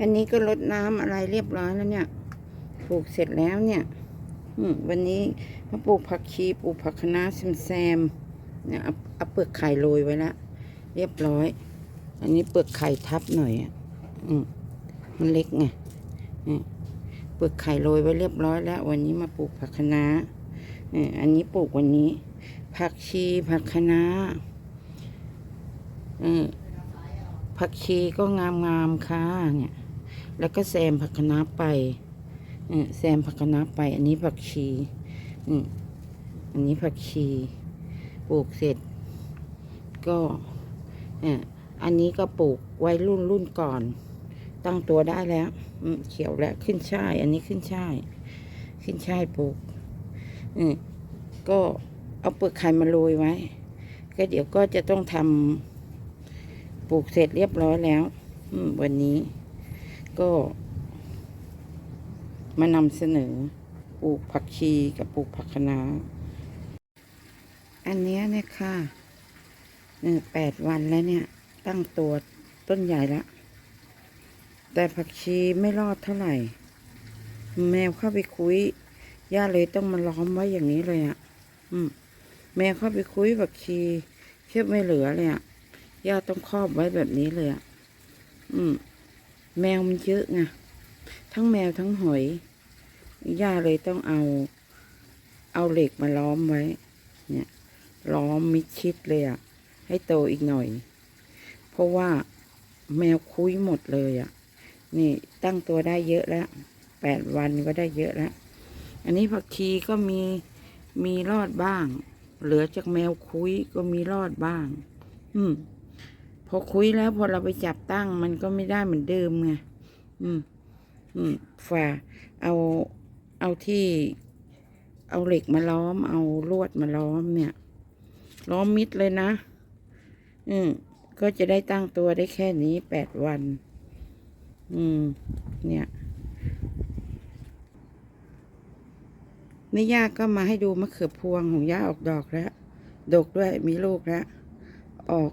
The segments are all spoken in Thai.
อันนี้ก็รดน้ำอะไรเรียบร้อยแล้วเนี่ย ปลูกเสร็จแล้วเนี่ยอืวันนี้มาปลูกผักชีปลูกผักคะน้าซิมแซม เนี่ยเอาเอาเปลือกไข่โรยไว้แล้วเรียบร้อย อันนี้เปลือกไข่ทับหน่อยอะอืมมันเล็กไงเนี่ยเปลือกไข่โรยไว้เรียบร้อยแล้ว วันนี้มาปลูกผักคะน้าเนี่ยอันนี้ปลูกวันนี้ ผักชีผักคะน้าเออผักชีก็งามๆค่ะเนี่ย แล้วก็แซมผักคะน้าไปเออแซมผักคะน้าไป อันนี้ผักชีอืมอันนี้ผักชีปลูกเสร็จ ก็อออันนี้ก็ปลูกไว้รุ่นรุ่นก่อน ตั้งตัวได้แล้วเขียวแล้วขึ้นช่าย อันนี้ขึ้นช่าย ขึ้นช่ายปลูกอืมก็เอาเปลือกไข่มาโรยไว้ ก็เดี๋ยวก็จะต้องทำปลูกเสร็จเรียบร้อยแล้ววันนี้ ก็มานำเสนอปลูกผักชีกับปลูกผักคะน้าอันนี้เนี่ยค่ะเนี่ยแปดวันแล้วเนี่ย ตั้งตัวต้นใหญ่แล้วแต่ผักชีไม่รอดเท่าไหร่ แมวเข้าไปคุยย่าเลยต้องมาล้อมไว้อย่างนี้เลยอะ่ะ อืม แมวเข้าไปคุยผักชีเทียบไม่เหลือเลยอะ่ะย่าต้องครอบไว้แบบนี้เลยอะ่ะ อืม แมวมันเยอะไงทั้งแมวทั้งหอยย่าเลยต้องเอา เอาเหล็กมาล้อมไว้ เนี่ย ล้อมมิดชิดเลยอะ่ะ ให้โตอีกหน่อย เพราะว่าแมวคุยหมดเลยอะ่ะ นี่ตั้งตัวได้เยอะแล้วแปดวันก็ได้เยอะแล้ว อันนี้ผักชีก็มีมีรอดบ้าง เหลือจากแมวคุยก็มีรอดบ้าง อืม อคุยแล้วพอเราไปจับตั้งมันก็ไม่ได้เหมือนเดิมไงอืม อืมฝ่าเอาเอาที่ เอาเหล็กมาล้อม เอาลวดมาล้อมเนี่ย ล้อมมิดเลยนะ อืมก็จะได้ตั้งตัวได้แค่นี้แปดวัน อืม เนี่ยนี่ย่าก็มาให้ดูมะเขือพวงของย่าออกดอกแล้ว ดกด้วยมีลูกแล้ว ออก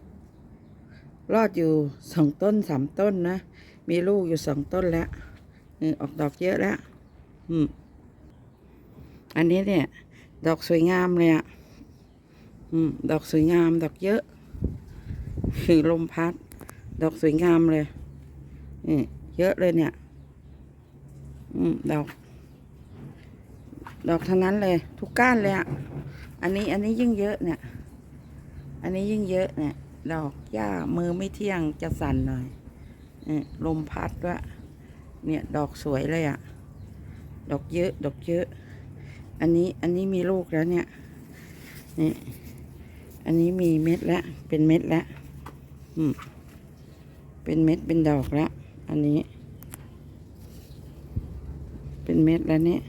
รอดอยู่สองต้นสามต้นนะ มีลูกอยู่สองต้นแล้วออกดอกเยอะแล้วอันนี้เนี่ย ดอกสวยงามเลยอะดอกสวยงาม ดอกเยอะคือลมพัด ดอกสวยงามเลยเยอะเลยเนี่ยอืมดอก ดอกทั้งนั้นเลย ทุกก้านเลยอะ อันนี้อันนี้ยิ่งเยอะเนี่ย อันนี้ยิ่งเยอะเนี่ย ดอกหญ้ามือไม่เที่ยงจะสั่นหน่อยนี่ลมพัดด้วยเนี่ยดอกสวยเลยอะ ดอกเยอะ ดอกเยอะ อันนี้อันนี้มีลูกแล้วเนี่ย นี่ อันนี้มีเม็ดแล้ว เป็นเม็ดแล้วอืม เป็นเม็ดเป็นดอกแล้ว อันนี้ เป็นเม็ดแล้วเนี่ย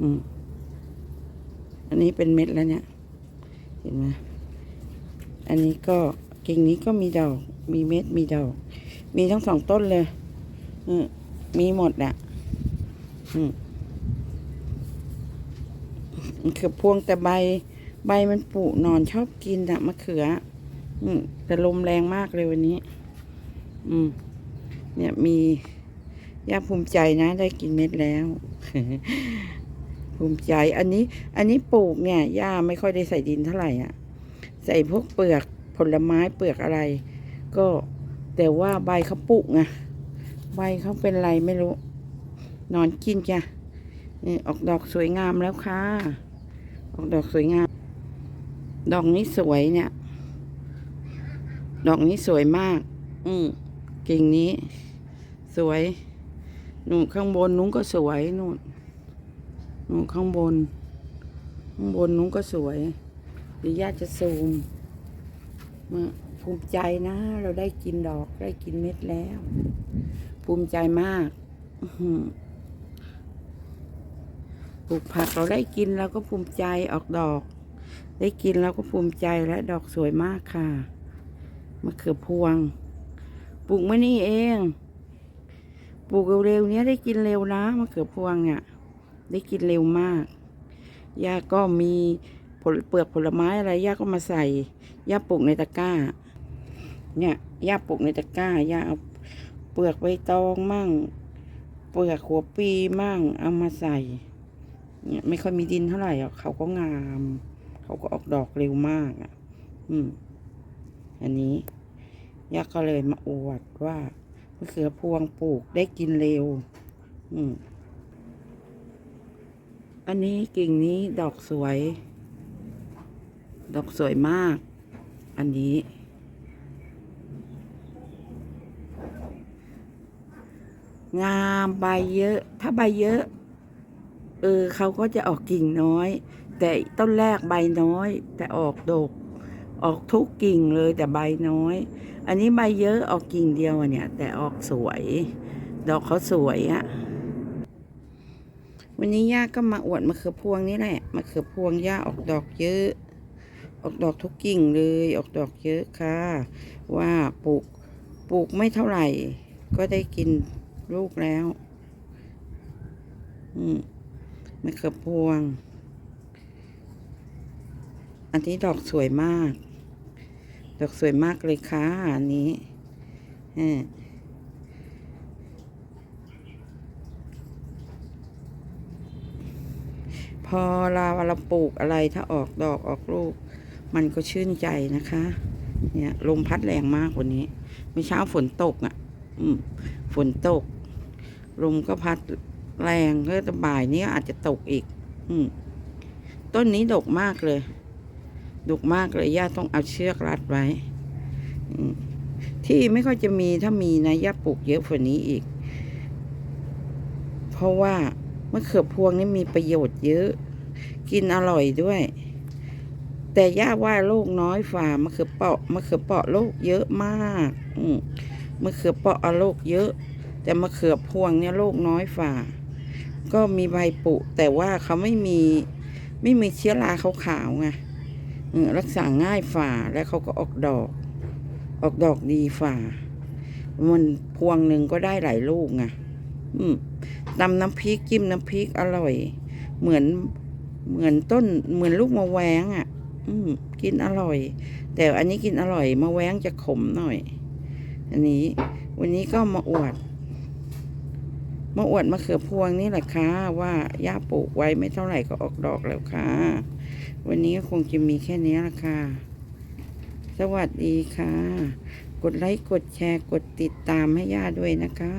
อืม อันนี้เป็นเม็ดแล้วเนี่ย เห็นไหมอันนี้ก็กิ่งนี้ก็มีดอก มีเม็ด มีดอก มีทั้งสองต้นเลยอืมมีหมดอะอืมะเขือพวงแต่ใบ ใบมันปุนอนชอบกินอะมะเขือ อืมแต่ลมแรงมากเลยวันนี้ อืม เนี่ยมีย่าภูมิใจนะ ได้กินเม็ดแล้ว ภูมิใจอันนี้อันนี้ปลูกเนี่ยย่าไม่ค่อยได้ใส่ดินเท่าไหร่อะ ใส่พวกเปลือกผลไม้เปลือกอะไร ก็แต่ว่าใบเขาปลูกไงใบเขาเป็นไรไม่รู้ นอนกินจ้ะนี่ออกดอกสวยงามแล้วค่ะ ออกดอกสวยงาม ดอกนี้สวยเนี่ย ดอกนี้สวยมาก อืมกิ่งนี้ สวยนู่นข้างบนนู้นก็สวยนู่นนู่ ข้างบน ข้างบนนู้นก็สวยเดี๋ยวย่าจะซูมมาภูมิใจนะ เราได้กินดอกได้กินเม็ดแล้ว ภูมิใจมากปลูกผักเราได้กินเราก็ภูมิใจออกดอก ได้กินเราก็ภูมิใจและดอกสวยมากค่ะมะเขือพวง ปลูกมานี่เอง ปลูกเร็วๆนี้ได้กินเร็วนะมะเขือพวงเนี่ย ได้กินเร็วมากย่าก็มีผลเปลือกผลไม้อะไรย่าก็มาใส่ย่าปลูกในตะกร้า เนี่ยย่าปลูกในตะกร้าย่าเอาเปลือกใบตองมั่ง เปลือกหัวปีมั่งเอามาใส่ เนี่ยไม่ค่อยมีดินเท่าไหร่อกเขาก็งาม เขาก็ออกดอกเร็วมากอะ อืม อันนี้ย่าก็เลยมาอวดว่า มะเขือพวงปลูกได้กินเร็ว อืม อันนี้กิ่งนี้ดอกสวย ดอกสวยมาก อันนี้ งามใบเยอะ ถ้าใบเยอะ เออเขาก็จะออกกิ่งน้อย แต่ต้นแรกใบน้อย แต่ออกดก ออกทุกกิ่งเลยแต่ใบน้อย อันนี้ใบเยอะออกกิ่งเดียวเนี่ย แต่ออกสวย ดอกเขาสวยอะ วันนี้ย่าก็มาอวดมะเขือพวงนี่แหละมะเขือพวงย่าออกดอกเยอะ ออกดอกทุกกิ่งเลย ออกดอกเยอะค่ะ ว่าปลูกปลูกไม่เท่าไหร่ ก็ได้กินลูกแล้ว อืมมะเขือพวง อันนี้ดอกสวยมาก ดอกสวยมากเลยค่ะอันนี้เออพ อเราเราปลูกอะไรถ้าออกดอกออกลูก มันก็ชื่นใจนะคะ เนี่ยลมพัดแรงมากวันนี้เมื่อเช้าฝนตกอะ่ะฝนตก ลมก็พัดแรงก็จะบ่ายนี้อาจจะตกอีก อืต้นนี้ดกมากเลยดกมากเลยย่าต้องเอาเชือกรัดไว้ที่ไม่ค่อยจะมีถ้ามีนะย่าปลูกเยอะกว่านี้อีก เพราะว่า มะเขือพวงนี่มีประโยชน์เยอะ กินอร่อยด้วย แต่ย่าว่าโรคน้อยฝ่ามะเขือเปาะมะเขือเปาะโรคเยอะมากอืมะเขือเปาะอะโรคเยอะ แต่มะเขือพวงเนี่ยโรคน้อยฝ่า ก็มีใบปุแต่ว่าเขาไม่มีไม่มีเชื้อราขาวๆไงรักษาง่ายฝ่าแล้วเขาก็ออกดอก ออกดอกดีฝ่า มันพวงหนึ่งก็ได้หลายลูกไงอืม ตำน้ำพริกจิ้มน้ำพริกอร่อย เหมือนเหมือนต้นเหมือนลูกมะแวงอะ อืมกินอร่อย แต่อันนี้กินอร่อยมะแวงจะขมหน่อย อันนี้ วันนี้ก็มาอวดมาอวดมะเขือพวงนี่แหละค่ะว่าย่าปลูกไว้ไม่เท่าไหร่ก็ออกดอกแล้วค่ะ วันนี้ก็คงจะมีแค่นี้ละค่ะ สวัสดีค่ะ กดไลค์กดแชร์กดติดตามให้ย่าด้วยนะคะ